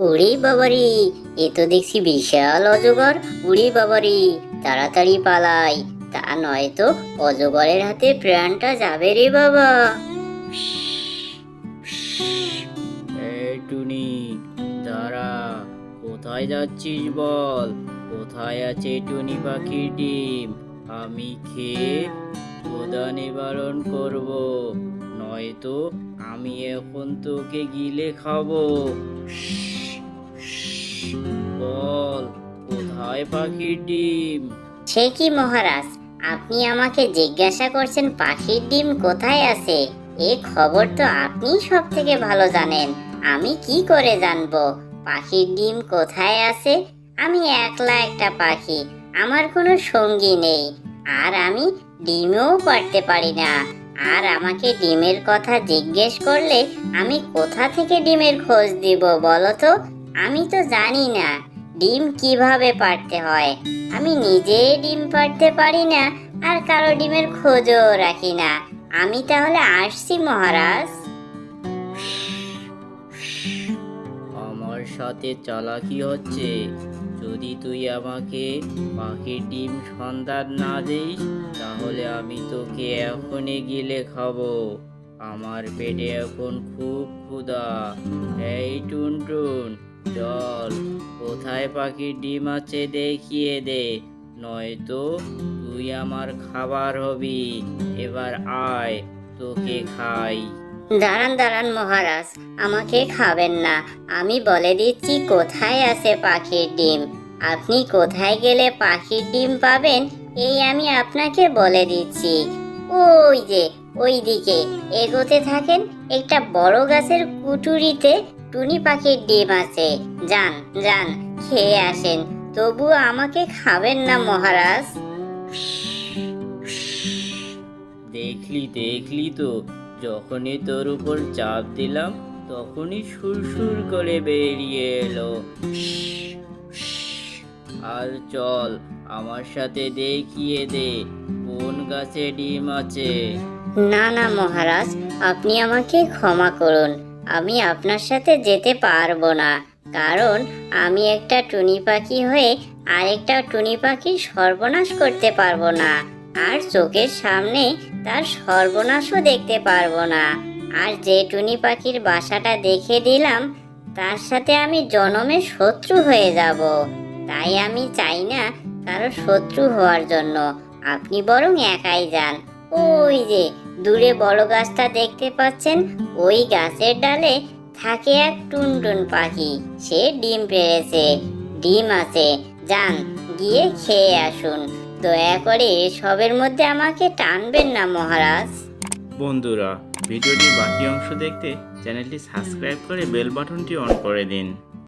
উড়ি বাবারি, এ তো দেখছি বিশাল অজগর। উড়ি বাবারি, তাড়াতাড়ি পালাই। তা নয় তো, অজগরের হাতে প্রাণটা যাবে রে বাবা। টুনি, দাঁড়া, কোথায় যাচ্ছিস বল? কোথায় আছে টুনি পাখির ডিম? আমি খেয়ে ক্ষুধা নিবারণ করব। নয়তো আমি এখন তোকে গিলে খাব। বল, কোথায় পাখির ডিম? সে মহারাজ, আপনি আমাকে জিজ্ঞাসা করছেন পাখির ডিম কোথায় আছে? এ খবর তো আপনি সব থেকে ভালো জানেন। আমি কি করে জানব? পাখির ডিম কোথায় আছে? আমি একলা একটা পাখি, আমার কোনো সঙ্গী নেই। আর আমি ডিমও পারতে পারি না। আর আমাকে ডিমের কথা জিজ্ঞেস করলে আমি কোথা থেকে ডিমের খোঁজ দিব বলো তো? আমি তো জানি না ডিম কীভাবে পারতে হয়। আমি নিজে ডিম পারতে পারি না আর কারও ডিমের খোঁজও রাখি না। আমি তাহলে আসছি, মহারাজ। আমার সাথে চালাকি হচ্ছে। যদি তুই আমাকে পাখির ডিম সন্ধান না দিস, তাহলে আমি তোকে এখনই গিলে খাব। আমার পেটে এখন খুব ক্ষুধা। এই টুনটুন চল, কোথায় পাখির ডিম আছে দেখিয়ে দে। নয়তো তুই আমার খাবার হবি, এবার আয়, তোকে খাই। দাঁড়ান দাঁড়ান মহারাজ, আমাকে খাবেন না। আমি বলে দিচ্ছি কোথায় আছে পাখির ডিম। আপনি কোথায় গেলে পাখির ডিম পাবেন, এই আমি আপনাকে বলে দিচ্ছি। ওই যে ওই দিকে এগোতে থাকেন একটা বড় গাছের কুটুরিতে টুনি পাখির ডিম আছে। যান যান খেয়ে আসেন। তবু আমাকে খাবেন না মহারাজ। দেখলি দেখলি তো যখনই তোর উপর চাপ দিলাম তখনই সুরসুর করে বেরিয়ে এলো। আর চল আমার সাথে দেখিয়ে দে কোন গাছে ডিম আছে। না না মহারাজ আপনি আমাকে ক্ষমা করুন। আমি আপনার সাথে যেতে পারব না। কারণ আমি একটা টুনি পাখি হয়ে আরেকটা টুনি পাখির সর্বনাশ করতে পারব না। আর চোখের সামনে তার সর্বনাশও দেখতে পারব না। আর যে টুনি পাখির বাসাটা দেখে দিলাম, তার সাথে আমি জনমে শত্রু হয়ে যাব। তাই আমি চাই না কারও শত্রু হওয়ার জন্য। আপনি বরং একাই যান। ওই যে, দূরে বড় গাছটা দেখতে পাচ্ছেন? ওই গাছের ডালে থাকে এক টুনটুন পাখি। সে ডিম পেড়েছে। ডিম আছে। যান, গিয়ে খেয়ে আসুন। দয়া করে সবের মধ্যে আমাকে টানবেন না, মহারাজ। বন্ধুরা, ভিডিওটির বাকি অংশ দেখতে চ্যানেলটি সাবস্ক্রাইব করে বেল বাটনটি অন করে দিন।